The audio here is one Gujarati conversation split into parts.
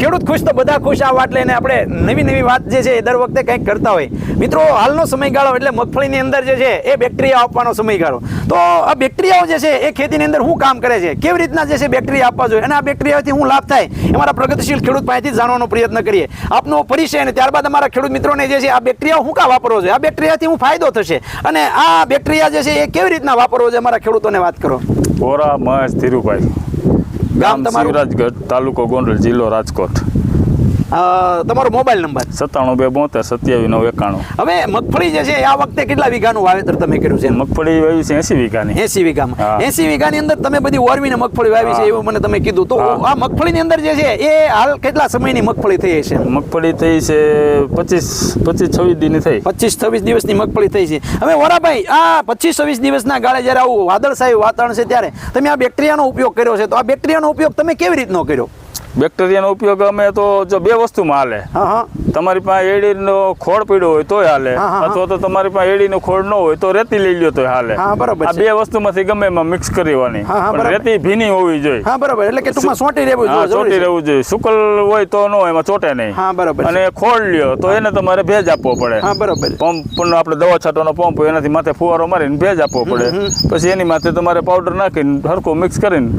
ખેડૂત ખુશ તો બધા ખુશ આ વાત લઈને આપણે નવી નવી વાત જે છે એ દર વખતે કંઈક કરતા હોય. મિત્રો, હાલનો સમયગાળો એટલે મગફળીની અંદર જે છે એ બેક્ટેરિયા આપવાનો સમયગાળો. તો આ બેક્ટેરિયાઓ જે છે એ ખેતીની અંદર શું કામ કરે છે? કેવી રીતના જે છે બેક્ટેરિયા આપવા જોઈએ? અને આ બેક્ટેરિયાથી શું લાભ થાય એ મારા પ્રગતિશીલ ખેડૂત પાસેથી જાણવાનો પ્રયત્ન કરીએ. આપનો પરિચય અને ત્યારબાદ અમારા ખેડૂત મિત્રોને જે છે આ બેક્ટેરિયા શું કામ વાપરવો જોઈએ? આ બેક્ટેરિયાથી હું ફાયદો થશે? અને આ બેક્ટેરિયા જે છે એ કેવી રીતના વાપરવો છે અમારા ખેડૂતોને વાત કરો. ઓરા, મસ્ત ધીરુભાઈ. ગામ તમારું? તાલુકો ગોંડલ જિલ્લો રાજકોટ તમારો મોબાઈલ નંબર? સત્તાણું બે બોતેર સત્યાવીસ નવ એકાણું. હવે મગફળી જે છે આ વખતે કેટલા વીઘાનું વાવેતર તમે કર્યું છે? મગફળી વાવી છે એસી વીઘાની. એસી વીઘામાં. એસી વીઘાની અંદર તમે બધી ઓરવીને મગફળી વાવી છે એવું મને તમે કીધું. તો આ મગફળીની અંદર જે છે એ હાલ કેટલા સમયની મગફળી થઈ છે? મગફળી થઈ છે પચીસ પચીસ છવ્વીસ દિન થઈ. પચીસ છવ્વીસ દિવસની મગફળી થઈ છે. હવે વરાભાઈ આ પચીસ છવ્વીસ દિવસના ગાળે જ્યારે આવું વાદળછાયું વાતાવરણ છે ત્યારે તમે આ બેક્ટેરિયાનો ઉપયોગ કર્યો છે. તો આ બેક્ટેરિયાનો ઉપયોગ તમે કેવી રીતનો કર્યો? બેક્ટેરિયાનો ઉપયોગ અમે તો જો બે વસ્તુમાં હાલે. હા હા. તમારી પાસે એડીનો ખોળ પીડ્યો હોય તોય હાલે. અથવા તો તમારી પાસે એડીનો ખોળ ન હોય તો રેતી લઈ લ્યો તોય હાલે. બરાબર આ બે વસ્તુમાંથી ગમે એમાં મિક્સ કરવાની. રેતી ભીની હોવી જોઈએ. હા બરાબર. એટલે કે ટૂંકમાં સોંટી રહેવું જોઈએ, ચોટી રહેવું જોઈએ. સુકલ હોય તો ન એમાં ચોટે નહીં. હા બરાબર અને ખોળ લ્યો તો એને તમારે ભેજ આપવો પડે. હા બરાબર પંપ પણ આપણે દવા છાંટવાનો પંપ હોય એનાથી માથે ફુવારો મારીને ભેજ આપવો પડે. પછી એની માથે તમારે પાવડર નાખીને હરકો મિક્સ કરીને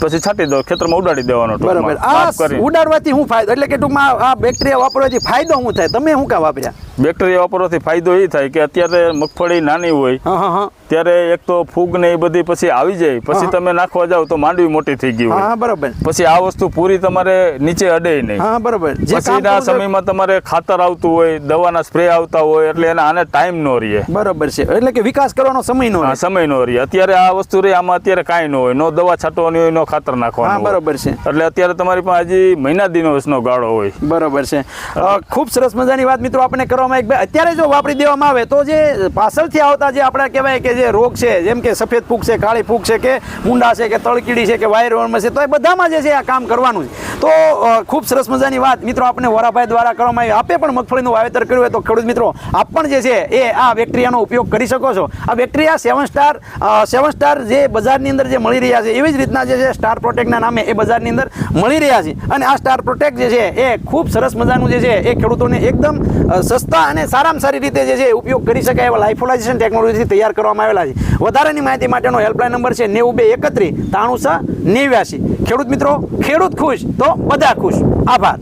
પછી છાંટી દો ખેતરમાં ઉડાડી દેવાનો બરાબર. આ ઉડાડવાથી હું ફાયદો એટલે કે ટૂંકમાં આ બેક્ટેરિયા વાપરવાથી ફાયદો શું થાય? તમે શું કામ વાપર્યા બેક્ટેરિયા વાપરવાથી ફાયદો એ થાય કે અત્યારે મગફળી નાની હોય. હા હા. ત્યારે એક તો ફૂગ ને એ બધી પછી આવી જાય. પછી તમે નાખવા જાવ તો માંડવી મોટી થઈ ગઈ હા બરાબર. પછી આ વસ્તુ પૂરી તમારે નીચે અડે નહીં. હા બરાબર. પછીના સમયમાં તમારે ખાતર આવતું હોય દવાના સ્પ્રે આવતા હોય એટલે એને આને ટાઈમ નો રહે. બરાબર છે. એટલે કે વિકાસ કરવાનો સમય નો સમય નો રહે. અત્યારે આ વસ્તુ રહી આમાં અત્યારે કાંઈ ન હોય. નો દવા છાંટવાની હોય નો ખાતર નાખવાનું બરાબર છે. એટલે અત્યારે તમારી પાસે હજી મહિના દિવસનો ગાળો હોય. બરાબર છે. ખૂબ સરસ મજાની વાત મિત્રો આપણે કરવામાં એક અત્યારે જો વાપરી દેવામાં આવે તો જે પાછળથી આવતા જે આપણે કહેવાય કે જે રોગ છે, જેમ કે સફેદ ફૂગ છે, કાળી ફૂગ છે, કે મુંડા છે, કે તળકીડી છે, કે વાયરવર્મ છે, તો એ બધામાં જે છે આ કામ કરવાનું છે તો ખૂબ સરસ મજાની વાત. મિત્રો આપણે વોરાભાઈ દ્વારા કરવામાં આવી. આપે પણ મગફળીનું વાવેતર કર્યું હોય તો ખેડૂત મિત્રો, આપ પણ જે છે, એ આ બેક્ટેરિયાનો ઉપયોગ કરી શકો છો. આ bacteria seven star seven star જે બજારની અંદર જે મળી રહ્યા છે, એવી જ રીતના જે છે, સ્ટાર પ્રોટેક્ટના નામે એ બજારની અંદર મળી રહ્યા છે. અને આ સ્ટાર પ્રોટેક્ટ જે છે, એ ખૂબ સરસ મજાનું જે છે, એ ખેડૂતોને એકદમ સસ્તા અને સારામાં સારી રીતે જે છે, ઉપયોગ કરી શકાય એવા લાઇફોલાઇઝેશન ટેકનોલોજીથી તૈયાર કરવામાં આવેલા છે. વધારાની માહિતી માટેનો હેલ્પલાઇન નંબર છે નેવું બે એકત્રીસ ત્રાણું છ નેવ્યાસી. ખેડૂત મિત્રો, ખેડૂત ખુશ. તો ખુશ આભાર.